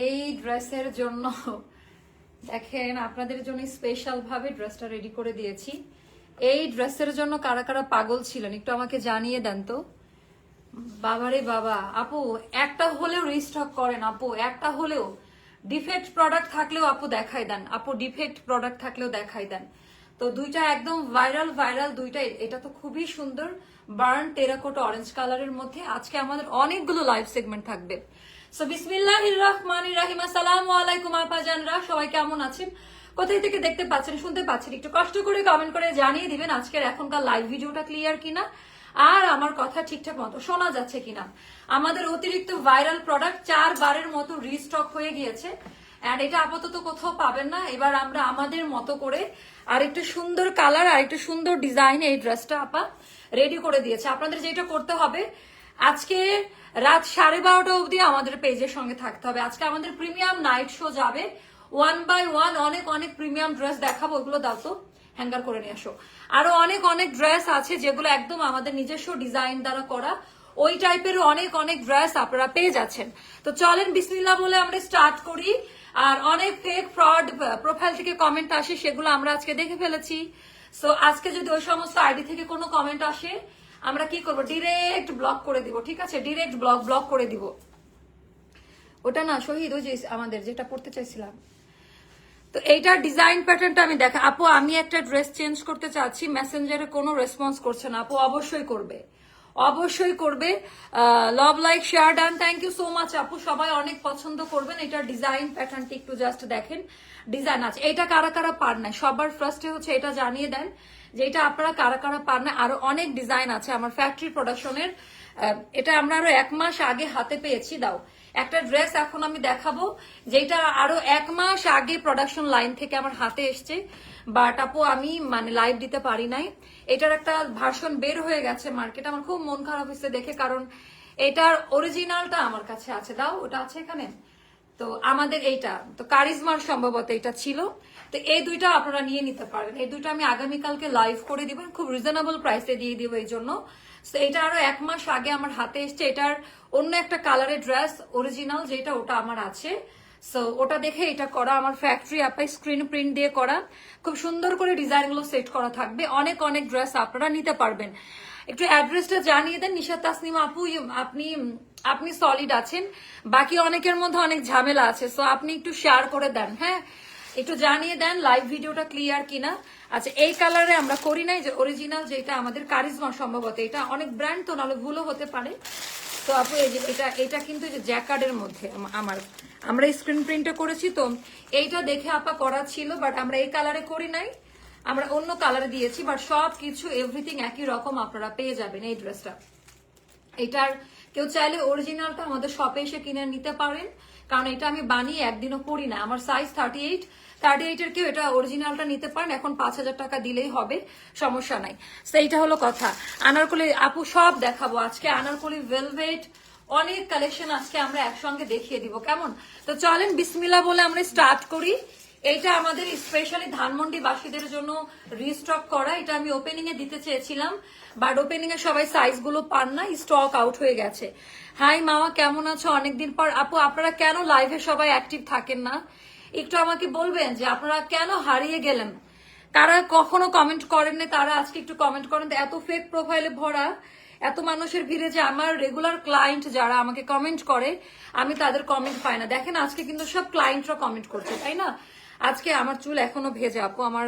এই ড্রেসের জন্য, দেখেন আপনাদের জন্য স্পেশাল ভাবে ড্রেসটা রেডি করে দিয়েছি। এই ড্রেসের জন্য কারা কারা পাগল ছিলেন একটু আমাকে জানিয়ে দেন তো। বাবারে বাবা, আপু, একটা হলেও রিস্টক করেন আপু, একটা হলেও। ডিফেক্ট প্রোডাক্ট থাকলেও আপু দেখাই দেন, আপু ডিফেক্ট প্রোডাক্ট থাকলেও দেখাই দেন। তো দুইটা একদম ভাইরাল ভাইরাল দুইটা, এটা তো খুবই সুন্দর। বার্ন টেরাকোট অরেঞ্জ কালারের মধ্যে। আজকে আমাদের অনেকগুলো লাইভ সেগমেন্ট থাকবে। সো বিসমিল্লাহ রহমান রাহিম আসসালাম আলাইকুম আপাজানরা সবাই কেমন আছেন? কোথায় থেকে দেখতে পাচ্ছেন, শুনতে পাচ্ছেন? একটু কষ্ট করে কমেন্ট করে জানিয়ে দিবেন আজকের এখনকার লাইভ ভিডিওটা ক্লিয়ার কিনা। আর আমার কথা ঠিকঠাক মতো শোনা যাচ্ছে কিনা। আমাদের অতিরিক্ত ভাইরাল প্রোডাক্ট চার বারের মতো রিস্টক হয়ে গিয়েছে। অ্যান্ড এটা আপাতত কোথাও পাবেন না। এবার আমরা আমাদের মতো করে আর একটু সুন্দর কালার আর একটু সুন্দর ডিজাইন এই ড্রেসটা আপা রেডি করে দিয়েছে। আপনাদের যেটা করতে হবে, আজকে রাত সাড়ে বারোটা অবধি আমাদের পেজের সঙ্গে থাকতে হবে। আজকে আমাদের প্রিমিয়াম নাইট শো যাবে। ওয়ান বাই ওয়ান অনেক অনেক প্রিমিয়াম ড্রেস দেখাবো, ওগুলো দাও তো, হ্যাঙ্গার করে নিয়ে আসো। আরও অনেক অনেক ড্রেস আছে যেগুলো একদম আমাদের নিজস্ব ডিজাইন দ্বারা করা। ওই টাইপের অনেক অনেক ড্রেস আপনারা পেয়ে যাচ্ছেন। তো চলেন বিসমিল্লা বলে আমরা স্টার্ট করি। আর অনেক ফেক ফ্রড প্রোফাইল থেকে কমেন্ট আসে, সেগুলো আমরা আজকে দেখে ফেলেছি। সো আজকে যদি ওই সমস্ত আইডি থেকে কোনো কমেন্ট আসে আমরা কি করব? ডিরেক্ট ব্লক করে দিব, ঠিক আছে? ডিরেক্ট ব্লক ব্লক করে দিব। ওটা না, শহীদ, ওই যে আমাদের যেটা পড়তে চাইছিলাম। তো এইটার ডিজাইন প্যাটার্নটা আমি দেখা আপু, আমি একটা ড্রেস চেঞ্জ করতে চাচ্ছি মেসেঞ্জারে কোনো রেসপন্স করছে না। আপু, অবশ্যই করবে। অবশ্যই করবে। Love like share done thank you so much আপু। সবাই অনেক পছন্দ করবেন। এটা ডিজাইন প্যাটার্নটি একটু জাস্ট দেখেন। ডিজাইন আছে। এটা কারা কারা পার নাই সবার ফার্স্টে হচ্ছে এটা জানিয়ে দেন যে এটা আপনারা কারা কারা পার না আরও অনেক ডিজাইন আছে আমার ফ্যাক্টরি প্রোডাকশনের এটা আমরা আরও এক মাস আগে হাতে পেয়েছি। দাও। একটা ড্রেস এখন আমি দেখাবো, যেটা আরও এক মাস আগে প্রোডাকশন লাইন থেকে আমার হাতে এসছে। বাট আপু, আমি মানে লাইভ দিতে পারি নাই। এটার একটা ভার্সন বের হয়ে গেছে মার্কেট আমার খুব মন খারাপ হয়েছে দেখে, কারণ এটার অরিজিনালটা আমার কাছে আছে। দাও, ওটা আছে এখানে? তো আমাদের এইটা, তো কারিজমার সম্ভবত এটা ছিল। তো এই দুইটা আপনারা নিয়ে নিতে পারেন। এই দুইটা আমি আগামীকালকে লাইভ করে দিব। খুব রিজনেবল প্রাইসে দিয়ে দিব এই জন্য। তো এটা আরও এক মাস আগে আমার হাতে এসছে। এটার অন্য একটা কালারের ড্রেস অরিজিনাল যেটা ওটা আমার আছে। সো ওটা দেখে এটা করা আমার ফ্যাক্টরি অ্যাপে স্ক্রিন প্রিন্ট দিয়ে করা। খুব সুন্দর করে ডিজাইনগুলো সেট করা থাকবে। অনেক অনেক ড্রেস আপনারা নিতে পারবেন। একটু অ্যাড্রেসটা জানিয়ে দেন। নিশা তাসনিম আপু, আপনি আপনি সলিড আছেন। বাকি অনেকের মধ্যে অনেক ঝামেলা আছে। সো আপনি একটু শেয়ার করে দেন। হ্যাঁ? একটু জানিয়ে দেন লাইভ ভিডিওটা ক্লিয়ার কিনা? আচ্ছা এই কালারে আমরা করি নাই যে অরিজিনাল যেটা আমাদের কারিজমা সম্ভবত, এটা অনেক ব্র্যান্ড তো, নাহলে ভুলও হতে পারে। তো আপু, এই যে এটা এটা কিন্তু যে জ্যাকার্ডের মধ্যে আমার, আমরা স্ক্রিন প্রিন্টটা করেছি তো, এইটা দেখে আপা করা ছিল বাট আমরা এই কালারে করি নাই। আমরা অন্য কালারে দিয়েছি বাট সব কিছু এভরিথিং একই রকম আপনারা পেয়ে যাবেন এই ড্রেসটা এটার কেউ চাইলে অরিজিনালটা আমাদের শপে এসে কিনে নিতে পারেন। কারণ এটা আমি বানিয়ে একদিনও করি না আমার সাইজ থার্টি এইট থার্টি এইটের কেউ এটা অরিজিনালটা নিতে পারেন, এখন পাঁচ হাজার টাকা দিলেই হবে, সমস্যা নাই। সেইটা হলো কথা। আনারকলি আপু সব দেখাবো। আজকে আনারকলি ভেলভেট অনেক কালেকশন আজকে আমরা একসঙ্গে দেখিয়ে দিব, কেমন? তো চলেন বিসমিলা বলে আমরা স্টার্ট করি। এইটা আমাদের স্পেশালি ধানমন্ডি বাসীদের জন্য রিস্টক করা। এটা আমি ওপেনিং এ দিতে চেয়েছিলাম বাট ওপেনিং এ সবাই সাইজগুলো পান না স্টক আউট হয়ে গেছে। হাই মামা, কেমন আছো? অনেকদিন পর আপু, আপনারা কেন লাইভে সবাই অ্যাক্টিভ থাকেন না? একটু আমাকে বলবেন যে আপনারা কেন হারিয়ে গেলেন? কারা কখনো কমেন্ট করেন করেননি তারা আজকে একটু কমেন্ট করেন। এত ফেক প্রোফাইলে ভরা, এত মানুষের ভিড়ে যে আমার রেগুলার ক্লায়েন্ট যারা আমাকে কমেন্ট করে, আমি তাদের কমেন্ট পাই না। দেখেন, আজকে কিন্তু সব ক্লায়েন্টরা কমেন্ট করছে, তাই না? আজকে আমার চুল এখনও ভেজা, আপু। আমার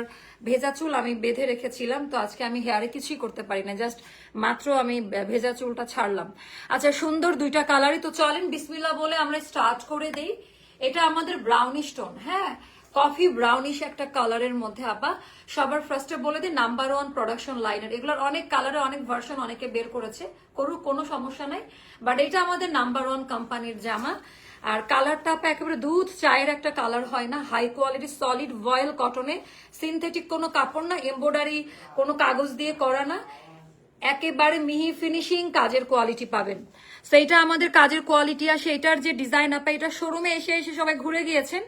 ভেজা চুল আমি বেঁধে রেখেছিলাম, তো আজকে আমি হেয়ারে কিছুই করতে পারি না, জাস্ট মাত্র আমি ভেজা চুলটা ছাড়লাম। আচ্ছা সুন্দর দুইটা কালারই তো চলেন বিসমিল্লা বলে আমরা স্টার্ট করে দেই। এটা আমাদের ব্রাউনিশ টোন হ্যাঁ? কফি ব্রাউনিশ একটা কালারের মধ্যে, আপা। সবার ফার্স্টে বলে দিই নাম্বার ওয়ান প্রোডাকশন লাইনের এগুলোর অনেক কালারে অনেক ভার্সন অনেকে বের করেছে, করুক, কোনো সমস্যা নাই। বাট এটা আমাদের নাম্বার ওয়ান কোম্পানির জামা। আর কালারটা আপা একেবারে দুধ, চায়ের একটা কালার হয় না। হাই কোয়ালিটি সলিড ভয়েল কটনে সিনথেটিক কোনো কাপড় না এমব্রয়ডারি কোনো কাগজ দিয়ে করা না। একেবারে মিহি ফিনিশিং কাজের কোয়ালিটি পাবেন। সেইটা আমাদের কাজের কোয়ালিটি আর সেইটার যে ডিজাইন আপা এটা শোরুমে এসে এসে সবাই ঘুরে গিয়েছেন।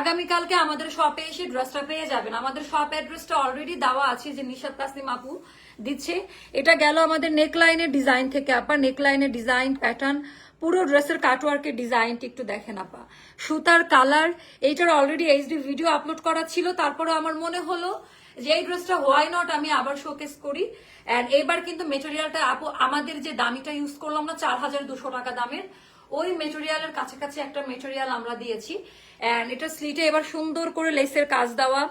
আগামীকালকে আমাদের শপে এসে ড্রেসটা পেয়ে যাবেন। আমাদের শপ অ্যাড্রেসটা অলরেডি দেওয়া আছে যে নিশাদ তাসলিম আপু দিচ্ছে। এটা গেল আমাদের নেকলাইনের ডিজাইন থেকে আপা নেকলাইনের ডিজাইন প্যাটার্ন পুরো ড্রেসের কাটওয়ার্কের ডিজাইনটি একটু দেখেন আপা। সুতার কালার এইটার অলরেডি এইচডি ভিডিও আপলোড করা ছিল তারপরে আমার মনে হলো যে এই ড্রেসটা হোয়াই নট আমি আবার শোকেস করি। অ্যান্ড এবার কিন্তু মেটেরিয়ালটা আপু, আমাদের যে দামিটা ইউজ করলাম না, চার হাজার দুশো টাকা দামের, ওই মেটেরিয়ালের কাছাকাছি একটা মেটেরিয়াল আমরা দিয়েছি। অ্যান্ড এটা স্লিটে এবার সুন্দর করে লেসের কাজ দেওয়া,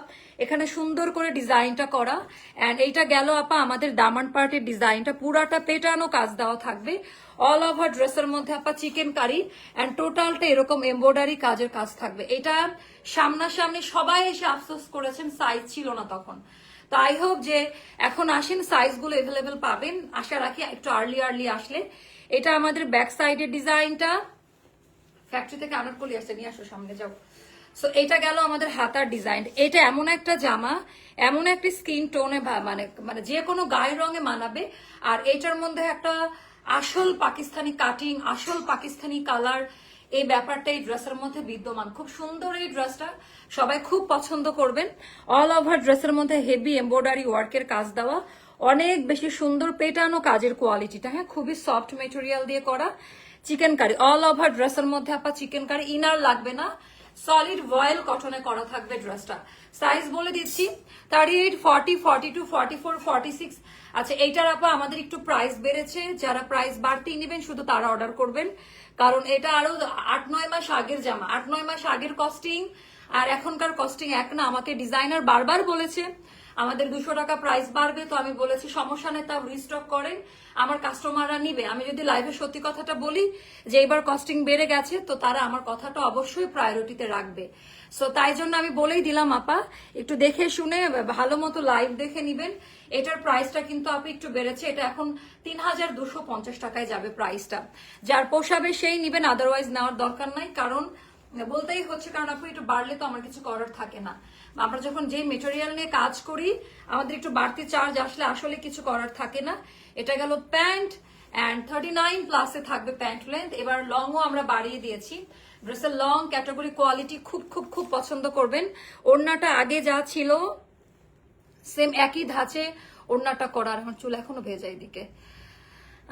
এখানে সুন্দর করে ডিজাইনটা করা। অ্যান্ড এইটা গেল আপা, আমাদের দামান পার্টির ডিজাইনটা পুরাটা পেটানো কাজ দেওয়া থাকবে। অল ওভার ড্রেসের মধ্যে আপা চিকেন কারি অ্যান্ড টোটালটা এরকম এমব্রয়ডারি কাজের কাজ থাকবে। এটা সামনাসামনি সবাই এসে আফসোস করেছেন সাইজ ছিল না তখন। তো আই হোপ যে এখন আসেন সাইজগুলো এভেলেবেল পাবেন। আশা রাখি একটু আর্লি আর্লি আসলে। এটা আমাদের ব্যাক সাইডের ডিজাইনটা ফ্যাক্টরি থেকে আনার আনারকলি আসছে, নিয়ে আসো সামনে, যাও। সো এটা গেল আমাদের হাতার ডিজাইন এটা এমন একটা জামা, এমন একটা স্কিন টোনে মানে মানে যে কোনো গায়ের রঙে মানাবে। আর এটার মধ্যে একটা আসল পাকিস্তানি কাটিং আসল পাকিস্তানি কালার এই ব্যাপারটা এই ড্রেসের মধ্যে বিদ্যমান। খুব সুন্দর এই ড্রেসটা সবাই খুব পছন্দ করবেন। অল ওভার ড্রেসের মধ্যে হেভি এমব্রয়ডারি ওয়ার্কের কাজ দেওয়া। অনেক বেশি সুন্দর পেটানো কাজের কোয়ালিটিটা হ্যাঁ খুবই সফট মেটেরিয়াল দিয়ে করা। চিকেন কারি অল ওভার ড্রেসের মধ্যে আপা চিকেন কারি ইনার লাগবে না। সলিড ভয়েল কটনে করা থাকবে ড্রেসটা সাইজ বলে দিচ্ছি thirty eight forty forty two forty four forty six আচ্ছা এইটার আপা আমাদের একটু প্রাইস বেড়েছে, যারা প্রাইস বাড়তেই নেবেন শুধু তারা অর্ডার করবেন। কারণ এটা আরও আট, নয় মাস আগের জামা, আট, নয় মাস আগের কস্টিং আর এখনকার কস্টিং এক না, আমাকে ডিজাইনার বারবার বলেছে আমাদের দুশো টাকা প্রাইস বাড়বে, তো আমি বলেছি, সমস্যা নেই, তাও রিস্টক করেন। আমার কাস্টমাররা নিবে। আমি যদি লাইভে সত্যি কথাটা বলি, যে এবার কস্টিং বেড়ে গেছে, তো তারা আমার কথাটা অবশ্যই প্রায়োরিটিতে রাখবে। সো তাই জন্য আমি বলেই দিলাম, আপা, একটু দেখে শুনে, ভালো মতো লাইভ দেখে নিবেন। এটার প্রাইসটা কিন্তু আপনি একটু বেড়েছে। এটা এখন তিন হাজার দুশো পঞ্চাশ টাকায় যাবে প্রাইসটা যার পোষাবে সেই নিবেন আদারওয়াইজ নেওয়ার দরকার নাই। কারণ, বলতেই হচ্ছে, কারণ আপু, একটু বাড়লে তো আমার কিছু করার থাকে না। আমরা যখন যে মেটেরিয়াল নিয়ে কাজ করি, আমাদের একটু বাড়তি চার্জ আসলে আসলে কিছু করার থাকে না। এটা গেল প্যান্ট অ্যান্ড থার্টি নাইন প্লাসে থাকবে প্যান্ট লেন্থ এবার লংও আমরা বাড়িয়ে দিয়েছি। ড্রেসের লং ক্যাটাগরি কোয়ালিটি খুব খুব খুব পছন্দ করবেন। ওড়নাটা আগে যা ছিল সেম একই ধাঁচে ওড়নাটা করার। আমার চুল এখনও ভেজা এদিকে।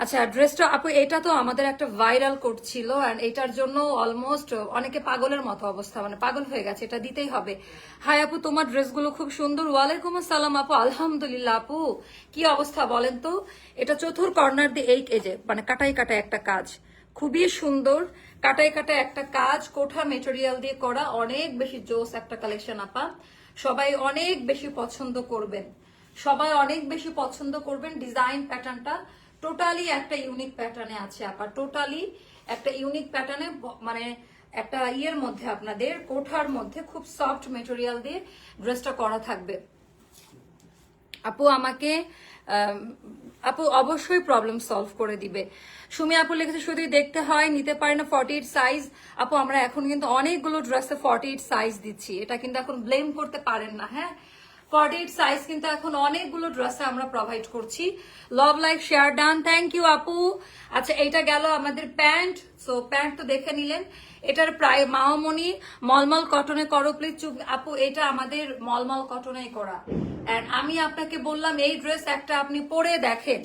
আচ্ছা ড্রেসটা আপু, এটা তো আমাদের একটা ভাইরাল কোড ছিল এন্ড এটার জন্য অলমোস্ট অনেকে পাগলের মতো অবস্থা মানে পাগল হয়ে গেছে, এটা দিতেই হবে। হাই আপু, তোমার ড্রেসগুলো খুব সুন্দর। ওয়ালাইকুম আসসালাম আপু, আলহামদুলিল্লাহ আপু। কি অবস্থা বলেন তো? এটা চতুর কর্নার দিয়ে এই যে মানে কাটাই কাটাই একটা কাজ। খুবই সুন্দর, কাটাই কাটাই একটা কাজ, কোঠা মেটেরিয়াল দিয়ে করা, অনেক বেশি জোস একটা কালেকশন আপা। সবাই অনেক বেশি পছন্দ করবেন। সবাই অনেক বেশি পছন্দ করবেন ডিজাইন প্যাটার্নটা টোটালি একটা ইউনিক প্যাটার্নে আছে আপা। টোটালি একটা ইউনিক প্যাটার্নে মানে একটা ইয়ের মধ্যে আপনাদের কোঠার মধ্যে খুব সফট মেটেরিয়াল দিয়ে ড্রেসটা করা থাকবে। আপু আমাকে আম, আপু অবশ্যই প্রবলেম সলভ করে দিবে। সুমি আপু লিখেছে শুধু দেখতে হয় নিতে পারে না ফর্টি এইট সাইজ আপু আমরা এখন কিন্তু অনেকগুলো ড্রেসে ফর্টি এইট সাইজ দিচ্ছি। এটা কিন্তু এখন ব্লেম করতে পারেন না হ্যাঁ? ফর্টি এইট সাইজ কিন্তু এখন অনেকগুলো ড্রেসে আমরা প্রোভাইড করছি। Love like share done thank you আপু। আচ্ছা এইটা গেল আমাদের প্যান্ট। সো প্যান্ট তো দেখে নিলেন। এটার প্রায় মাওমনি। মলমল কটনে করো প্লিজ চুপ। আপু, এটা আমাদের মলমল কটনে করা। এন্ড আমি আপনাকে বললাম, এই ড্রেস একটা আপনি পরে দেখেন।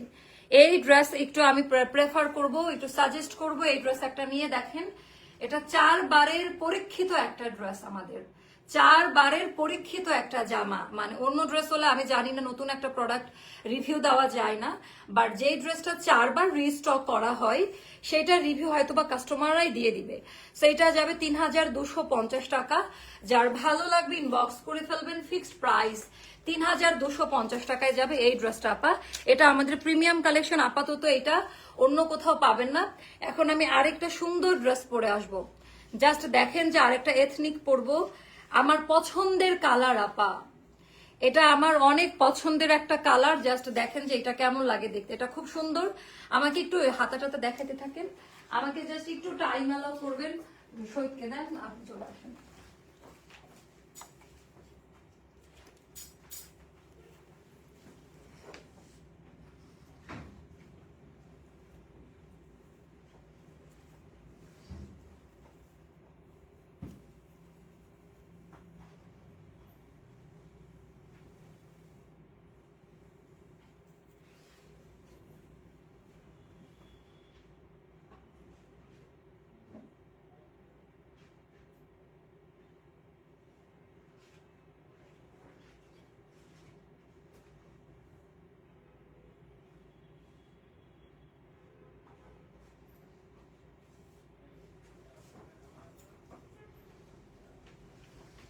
এই ড্রেস একটু আমি প্রেফার করব, একটু সাজেস্ট করব, এই ড্রেস একটা নিয়ে দেখেন। এটা চার বারের পরীক্ষিত একটা ড্রেস আমাদের। চার বারের পরীক্ষিত একটা জামা। মানে অন্য ড্রেস হলে আমি জানি না নতুন একটা প্রোডাক্ট রিভিউ দেওয়া যায় না বাট যেই ড্রেসটা চারবার রিস্টক করা হয় সেটা রিভিউ হয়তো বা কাস্টমাররাই দিয়ে দিবে। সেইটা যাবে তিন হাজার দুশো পঞ্চাশ টাকা। যার ভালো লাগবে ইনবক্স করে ফেলবেন ফিক্সড প্রাইস তিন হাজার দুশো পঞ্চাশ টাকায় যাবে এই ড্রেসটা আপা। এটা আমাদের প্রিমিয়াম কালেকশন আপাতত এটা অন্য কোথাও পাবেন না। এখন আমি আরেকটা সুন্দর ড্রেস পরে আসব। জাস্ট দেখেন যে আরেকটা এথনিক পরবো। আমার পছন্দের কালার, আপা। এটা আমার অনেক পছন্দের একটা কালার, জাস্ট দেখেন যে এটা কেমন লাগে দেখতে। এটা খুব সুন্দর। আমাকে একটু হাতা টাতা দেখাতে থাকেন। আমাকে জাস্ট একটু টাইম অ্যালাউ করবেন। শহীদকে দেন, আপনি চলে আসেন।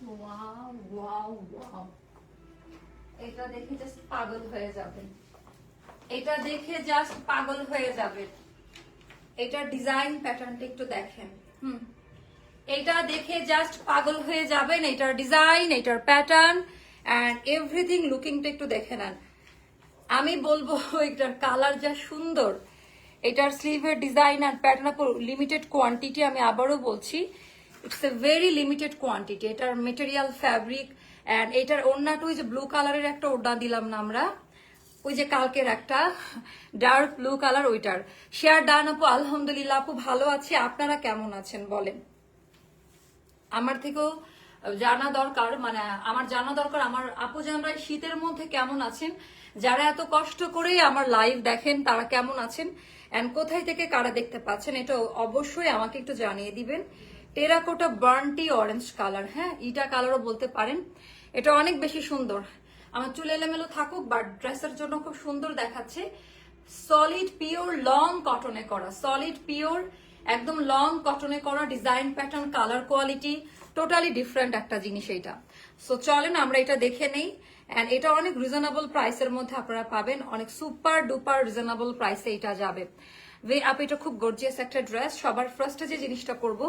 ওয়াও ওয়াও ওয়াও এটা দেখে জাস্ট পাগল হয়ে যাবেন এটা দেখে জাস্ট পাগল হয়ে যাবেন এটার ডিজাইন প্যাটার্নটা একটু দেখেন। হুম। এটা দেখে জাস্ট পাগল হয়ে যাবেন। এটার ডিজাইন এটার প্যাটার্ন অ্যান্ড এভরিথিং লুকিংটা একটু দেখে নেন। আমি বলব, এটার কালার যা সুন্দর, এটার স্লিভের ডিজাইন আর প্যাটার্ন লিমিটেড কোয়ান্টিটি আমি আবারও বলছি। It's a very limited quantity এটার মেটেরিয়াল ফ্যাব্রিক অ্যান্ড এটার ওড়নাটা ওই যে ব্লু কালারের একটা ওড়না দিলাম না আমরা। ওই যে কালকের একটা ডার্ক ব্লু কালার ওইটার। শেয়ার ডান আপু, আলহামদুলিল্লাহ, আপু, ভালো আছি। আপনারা কেমন আছেন, বলেন? আমার থেকেও জানা দরকার মানে আমার জানা দরকার, আমার আপু জানরা শীতের মধ্যে কেমন আছেন, যারা এত কষ্ট করে আমার লাইভ দেখেন, তারা কেমন আছেন? অ্যান্ড কোথায় থেকে কারা দেখতে পাচ্ছেন, এটা অবশ্যই আমাকে একটু জানিয়ে দিবেন। টেরাকোটা বার্নটি অরেঞ্জ কালার হ্যাঁ ইটা কালারও বলতে পারেন। এটা অনেক বেশি সুন্দর। আমার চুল এলোমেলো থাকুক বাট ড্রেসের জন্য খুব সুন্দর দেখাচ্ছে। সলিড পিওর লং কটনে করা। সলিড পিওর একদম লং কটনে করা design pattern colour quality totally different একটা জিনিস এইটা। সো চলেন আমরা এটা দেখে নেই। অ্যান্ড এটা অনেক রিজনেবল প্রাইসের মধ্যে আপনারা পাবেন। অনেক সুপার ডুপার রিজনেবল প্রাইসে এটা যাবে। ওয়ে আপ, এটা খুব গর্জিয়াস একটা ড্রেস সবার ফার্স্টে যে জিনিসটা করব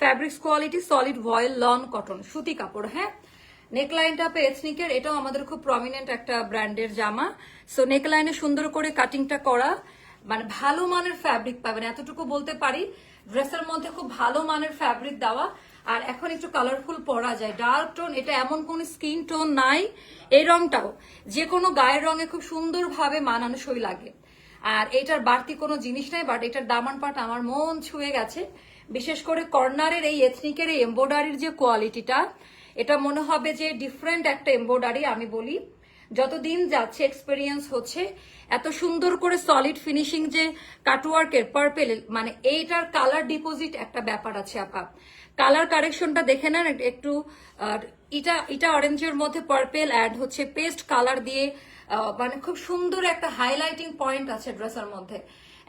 fabrics quality solid voile lawn cotton সুতি কাপড় হ্যাঁ? নেকলাইনটা পে এথনিকের এটাও আমাদের খুব প্রমিনেন্ট একটা ব্র্যান্ডের জামা। সো নেকলাইনে সুন্দর করে কাটিংটা করা। মানে ভালো মানের ফ্যাব্রিক পাবেন, এতটুকু বলতে পারি। ড্রেসের মধ্যে খুব ভালো মানের ফ্যাব্রিক দেওয়া। আর এখন একটু কালারফুল পরা যায়। ডার্ক টোন এটা এমন কোন স্কিন টোন নাই। এই রংটাও যে কোনো গায়ের রঙে খুব সুন্দরভাবে মানানসই লাগে। আর এটার বাড়তি কোনো জিনিস নাই বাট এটার দামান পাট আমার মন ছুঁয়ে গেছে। বিশেষ করে কর্নারের এই এথনিকের এই এম্বয়ডারির যে কোয়ালিটিটা এটা মনে হবে যে ডিফারেন্ট একটা এম্বয়ডারি আমি বলি। যতদিন যাচ্ছে এক্সপেরিয়েন্স হচ্ছে, এত সুন্দর করে সলিড ফিনিশিং যে কাটওয়ার্কের পার্পেল মানে এইটার কালার ডিপোজিট একটা ব্যাপার আছে, আপা। কালার কারেকশনটা দেখে নেন, একটু ইটা ইটা অরেঞ্জের মধ্যে পার্পেল অ্যাড হচ্ছে পেস্ট কালার দিয়ে মানে খুব সুন্দর একটা হাইলাইটিং পয়েন্ট আছে ড্রেসের মধ্যে।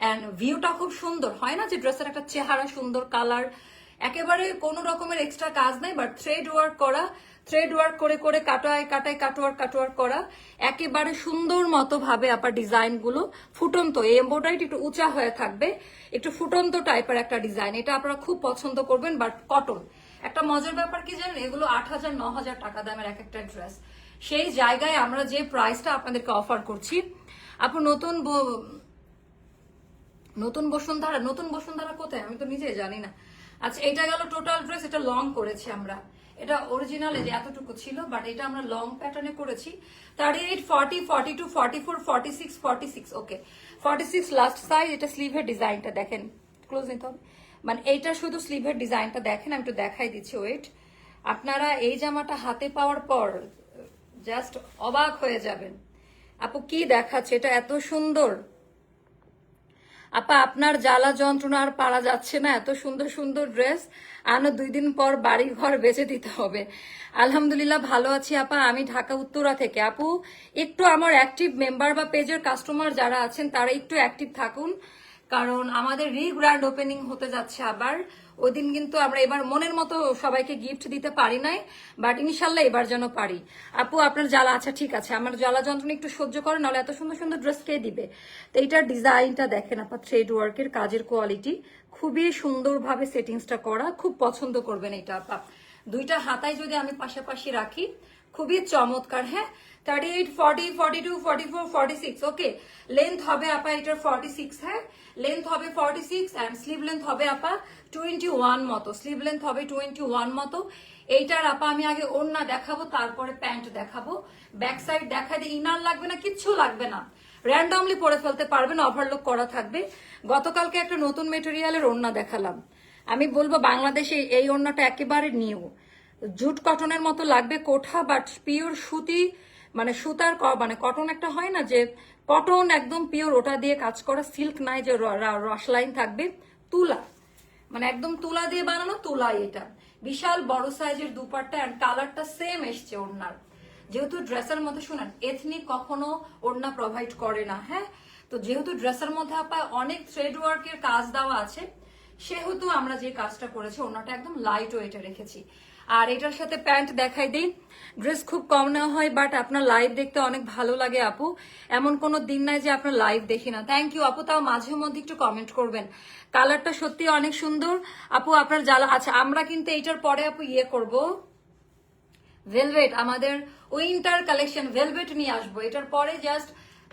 অ্যান্ড ভিউটা খুব সুন্দর। হয় না যে ড্রেসের একটা চেহারা সুন্দর কালার একেবারে কোনো রকমের এক্সট্রা কাজ নাই বাট থ্রেড ওয়ার্ক করা থ্রেড ওয়ার্ক করে করে কাটায় কাটায় কাটওয়ার্ক কাটওয়ার্ক করা, একেবারে সুন্দর মতো ভাবে আবার ডিজাইনগুলো ফুটন্ত, এই এম্ব্রয়ডারিটা একটু উঁচা হয়ে থাকবে, একটু ফুটন্ত টাইপের একটা ডিজাইন এটা আপনারা খুব পছন্দ করবেন বাট কটন একটা মজার ব্যাপার কি জানেন? এগুলো আট হাজার, ন হাজার টাকা দামের এক একটা ড্রেস সেই জায়গায় আমরা যে প্রাইসটা আপনাদেরকে অফার করছি, আপু নতুন নতুন বসুন্ধরা নতুন বসুন্ধরা কোথায়? আমি তো নিজে জানি না। আচ্ছা এটা গেল টোটাল ড্রেস এটা লং করেছি আমরা। এটা অরিজিনালে যে এতটুকু ছিল বাট এটা আমরা লং প্যাটার্নে করেছি। Thirty eight forty forty two forty four forty six forty six okay forty six last size এটা স্লিভের ডিজাইনটা দেখেন। ক্লোজ নিতে হবে। মানে এইটা শুধু স্লিভের ডিজাইনটা দেখেন, আমি একটু দেখাই দিচ্ছি ওয়েট আপনারা এই জামাটা হাতে পাওয়ার পর জাস্ট অবাক হয়ে যাবেন। আপু, কি দেখাচ্ছে? এটা এত সুন্দর। আপা, আপনার জ্বালা যন্ত্রণা আর পারা যাচ্ছে না, এত সুন্দর সুন্দর ড্রেস। আনো দুই দিন পর বাড়ি ঘর বেঁচে দিতে হবে। আলহামদুলিল্লাহ, ভালো আছি আপা। আমি ঢাকা, উত্তরা থেকে। আপু, একটু আমার অ্যাক্টিভ মেম্বার বা পেজের কাস্টমার যারা আছেন, তারা একটু অ্যাক্টিভ থাকুন। কারণ আমাদের রি গ্র্যান্ড ওপেনিং হতে যাচ্ছে আবার। ওই দিন কিন্তু আমরা এবার মনের মতো সবাইকে গিফট দিতে পারি নাই বাট ইনশাল্লাহ এবার যেন পারি। আপু, আপনার জ্বালা আচ্ছা ঠিক আছে। আমার জ্বালা যন্ত্রণা একটু সহ্য করেন, নাহলে এত সুন্দর সুন্দর ড্রেস কে দিবে? তো এইটার ডিজাইনটা দেখেন আপনার থ্রেড ওয়ার্কের কাজের কোয়ালিটি খুবই সুন্দরভাবে সেটিংসটা করা, খুব পছন্দ করবেন এটা আপা। দুইটা হাতায় যদি আমি পাশাপাশি রাখি, খুবই চমৎকার হ্যাঁ? Thirty eight forty forty two forty four forty six okay length হবে আপা এটার ফর্টি সিক্স হ্যাঁ? লেন্থ হবে forty six and sleeve length হবে আপা টোয়েন্টি ওয়ান মতো। স্লিভ লেন্থ হবে টোয়েন্টি ওয়ান মতো। এইটার আপা আমি আগে ওড়না দেখাবো, তারপরে প্যান্ট দেখাবো। ব্যাক সাইড দিয়ে ইনার লাগবে না, কিচ্ছু লাগবে না। র্যান্ডমলি পরে ফেলতে পারবেন ওভারলোক করা থাকবে। গতকালকে একটা নতুন মেটেরিয়ালের ওড়না দেখালাম। আমি বলব বাংলাদেশে এই ওড়নাটা একেবারে নিউ জুট কটনের মতো লাগবে, কোঠা বাট পিওর সুতি মানে সুতার মানে কটন একটা হয় না যে কটন একদম পিওর, ওটা দিয়ে কাজ করা সিল্ক নাই যে র- র- রস লাইন থাকবে, তুলা। মানে একদম তুলা দিয়ে বানানো তুলা এটা। বিশাল বড় সাইজের দুপাট্টা অ্যান্ড কালারটা সেম এসছে ওড়নার। যেহেতু ড্রেসের মধ্যে শোনেন এথনিক কখনো ওড়না প্রোভাইড করে না হ্যাঁ? তো যেহেতু ড্রেসের মধ্যে আপনার অনেক থ্রেড ওয়ার্কের কাজ দেওয়া আছে সেহেতু আমরা যে কাজটা করেছি ওড়নাটা একদম লাইট ওয়েটে রেখেছি। আর এটার সাথে প্যান্ট দেখাই দিই। ড্রেস খুব কম নেওয়া হয় বাট আপনার লাইভ দেখতে অনেক ভালো লাগে আপু। এমন কোনো দিন নাই যে আপনার লাইভ দেখি না। থ্যাংক ইউ আপু, তাও মাঝে মধ্যে একটু কমেন্ট করবেন। কালারটা সত্যি অনেক সুন্দর। আপু, আপনার জ্বালা আচ্ছা আমরা কিন্তু এইটার পরে আপু ইয়ে করব। ভেলভেট আমাদের উইন্টার কালেকশন ভেলভেট নিয়ে আসব। এটার পরে জাস্ট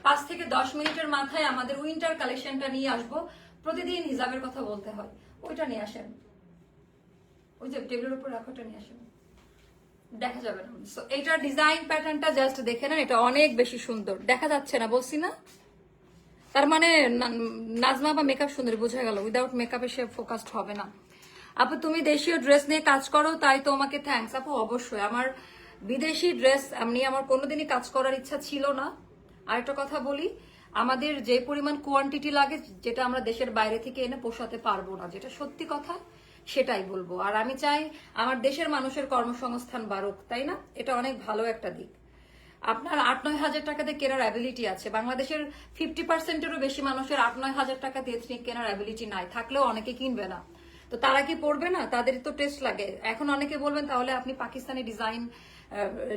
পাঁচ থেকে দশ মিনিটের মাথায় আমাদের উইন্টার কালেকশনটা নিয়ে আসব। প্রতিদিন হিসাবের কথা বলতে হয়। ওইটা নিয়ে আসেন। ওই যে টেবিলের উপর রাখোটা নিয়ে আসেন। দেখা যাবে না। সো এটার ডিজাইন প্যাটার্নটা জাস্ট দেখে নেন, এটা অনেক বেশি সুন্দর। দেখা যাচ্ছে না, বলছি না? তার মানে নাজমা বা মেকআপ সুন্দর, বোঝা গেল। উইদাউট মেকআপে সে ফোকাসড হবে না। আপু, তুমি দেশীয় ড্রেস নিয়ে কাজ করো, তাই তোমাকে থ্যাঙ্কস আপু, অবশ্যই। আমার বিদেশি ড্রেস এমনি আমার কোনোদিনই কাজ করার ইচ্ছা ছিল না। আরেকটা কথা বলি আমাদের যে পরিমাণ কোয়ান্টিটি লাগে, যেটা আমরা দেশের বাইরে থেকে এনে পোষাতে পারব না, যেটা সত্যি কথা, সেটাই বলব। আর আমি চাই আমার দেশের মানুষের কর্মসংস্থান বাড়ুক, তাই না? এটা অনেক ভালো একটা দিক। আপনার আট নয় হাজার টাকাতে কেনার অ্যাবিলিটি আছে। বাংলাদেশের ফিফটি পার্সেন্টেরও বেশি মানুষের আট নয় হাজার টাকা দিয়ে এথনিক কেনার অ্যাবিলিটি নাই। থাকলেও অনেকে কিনবে না। তো তারা কি পড়বে না? তাদের তো টেস্ট লাগে। এখন অনেকে বলবেন, তাহলে আপনি পাকিস্তানি ডিজাইন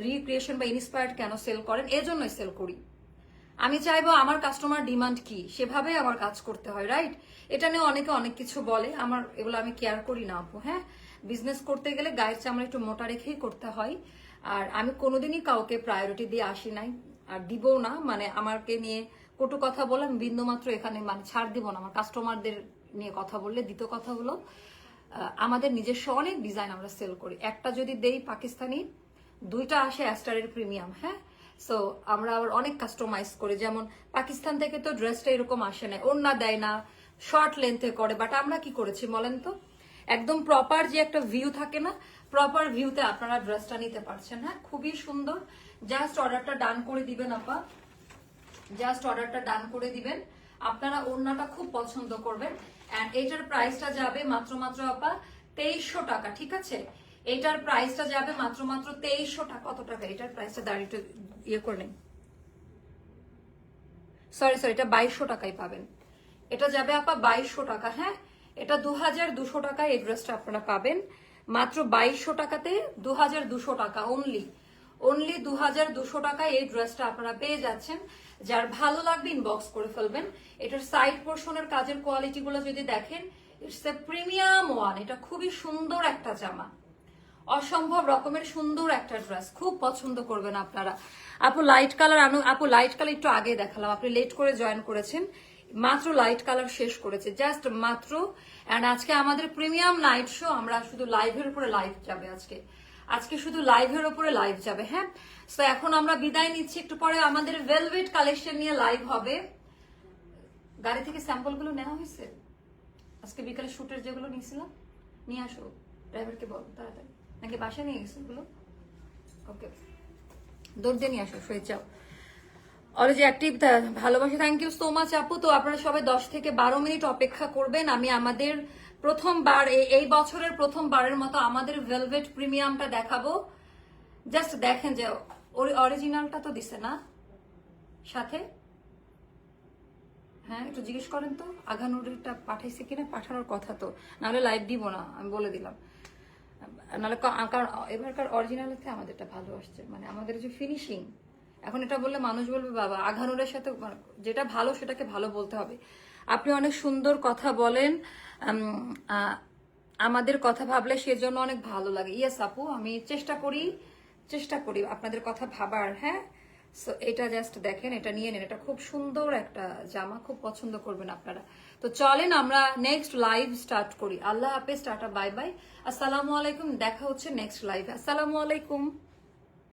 রিক্রিয়েশন বা ইন্সপায়ার্ড কেন সেল করেন? এজন্যই সেল করি। আমি চাইব আমার কাস্টমার ডিমান্ড কি? সেভাবে আমার কাজ করতে হয় রাইট এটা নিয়ে অনেকে অনেক কিছু বলে। আমার এগুলো আমি কেয়ার করি না আপু হ্যাঁ? বিজনেস করতে গেলে গায়ের চামড়া একটু মোটা রেখেই করতে হয়। আর আমি কোনোদিনই কাউকে প্রায়োরিটি দিয়ে আসি নাই। আর দিবও না মানে আমাকে নিয়ে কটু কথা বলে আমি বিন্দু মাত্র এখানে মানে ছাড় দিব না। আমার কাস্টমারদের নিয়ে কথা বললে দ্বিতীয় কথা হলো আমাদের নিজস্ব অনেক ডিজাইন আমরা সেল করি। একটা যদি দেই পাকিস্তানি, দুইটা আসে অ্যাস্টারের প্রিমিয়াম হ্যাঁ? সো আমরা আবার অনেক কাস্টমাইজ করি। যেমন, পাকিস্তান থেকে তো ড্রেসটা এরকম আসে না, ওড়না দেয় না শর্ট লেন্থে করে। বাট আমরা কি করেছি বলেন তো? একদম প্রপার যে একটা ভিউ থাকে না প্রপার ভিউতে আপনারা ড্রেসটা নিতে পারছেন। হ্যাঁ খুবই সুন্দর। জাস্ট অর্ডারটা ডান করে দিবেন, আপা। জাস্ট অর্ডারটা ডান করে দিবেন। আপনারা ওড়নাটা খুব পছন্দ করবেন। এন্ড এটার প্রাইসটা যাবে মাত্র মাত্র, আপা, তেইশশো টাকা, ঠিক আছে? এটার প্রাইসটা যাবে মাত্র মাত্র তেইশশো টাকা কত টাকা এটার প্রাইসটা দাঁড়িয়ে ইয়ে করে নিন। সরি সরি এটা বাইশশো টাকায় পাবেন। এটা যাবে আপা বাইশশো টাকা হ্যাঁ? এটা দু হাজার দুশো টাকায় এই ড্রেসটা আপনারা পাবেন। মাত্র বাইশশো টাকাতে দু হাজার দুশো টাকা অনলি অনলি দু হাজার দুশো টাকায় এই ড্রেসটা আপনারা পেয়ে যাচ্ছেন। যার ভালো লাগবে ইনবক্স করে ফেলবেন। এটার সাইড পোর্শনের কাজের কোয়ালিটি গুলো যদি দেখেন ইটস এ প্রিমিয়াম ওয়ান এটা খুবই সুন্দর একটা জামা। অসম্ভব রকমের সুন্দর একটা ড্রেস খুব পছন্দ করবেন আপনারা। আপু লাইট কালার আনু আপু লাইট কালার একটু আগে দেখালাম। আপনি লেট করে জয়েন করেছেন। মাত্র লাইট কালার শেষ করেছে। জাস্ট মাত্র। অ্যান্ড আজকে আমাদের প্রিমিয়াম নাইট শো আমরা শুধু লাইভের উপরে লাইভ যাবে আজকে। আজকে শুধু লাইভের উপরে লাইভ যাবে হ্যাঁ? তো এখন আমরা বিদায় নিচ্ছি। একটু পরে আমাদের ভেলভেট কালেকশন নিয়ে লাইভ হবে। গাড়ি থেকে স্যাম্পলগুলো নেওয়া হয়েছে? আজকে বিকালে শুটের যেগুলো নিয়েছিলাম, নিয়ে আসো। ড্রাইভারকে বল, তাড়াতাড়ি। নাকি বাসায় নিয়ে গেছে ওগুলো ওকে। দৌড় নিয়ে আসো শুয়ে যাও অলরেডি অ্যাক্টিভ ভালোবাসা থ্যাংক ইউ সো মাচ আপু। তো আপনারা সবাই দশ থেকে বারো মিনিট অপেক্ষা করবেন। আমি আমাদের প্রথমবার এই বছরের প্রথমবারের মতো আমাদের ভেলভেট প্রিমিয়ামটা দেখাবো। জাস্ট দেখেন যে অরিজিনালটা তো দিছে না। সাথে? হ্যাঁ একটু জিজ্ঞেস করেন তো। আঘানুরটা পাঠাইছে কিনা? পাঠানোর কথা তো। নাহলে লাইভ দিব না, আমি বলে দিলাম। নাহলে কারণ এবারকার অরিজিনাল হতে আমাদেরটা ভালো আসছে। মানে আমাদের যে ফিনিশিং এখন এটা বললে মানুষ বলবে, বাবা, আঘানুরের সাথে মানে যেটা ভালো সেটাকে ভালো বলতে হবে। আপনি অনেক সুন্দর কথা বলেন আমাদের কথা ভাবলে সেজন্য অনেক ভালো লাগে। ইয়েস আপু, আমি চেষ্টা করি চেষ্টা করি আপনাদের কথা ভাবার হ্যাঁ? সো এটা জাস্ট দেখেন, এটা নিয়ে নেন। এটা খুব সুন্দর একটা জামা, খুব পছন্দ করবেন আপনারা। তো চলেন আমরা নেক্সট লাইভ স্টার্ট করি। আল্লাহ হাফেজ, টাটা বাই বাই আসসালামু আলাইকুম, দেখা হচ্ছে নেক্সট লাইভ আসসালামু আলাইকুম।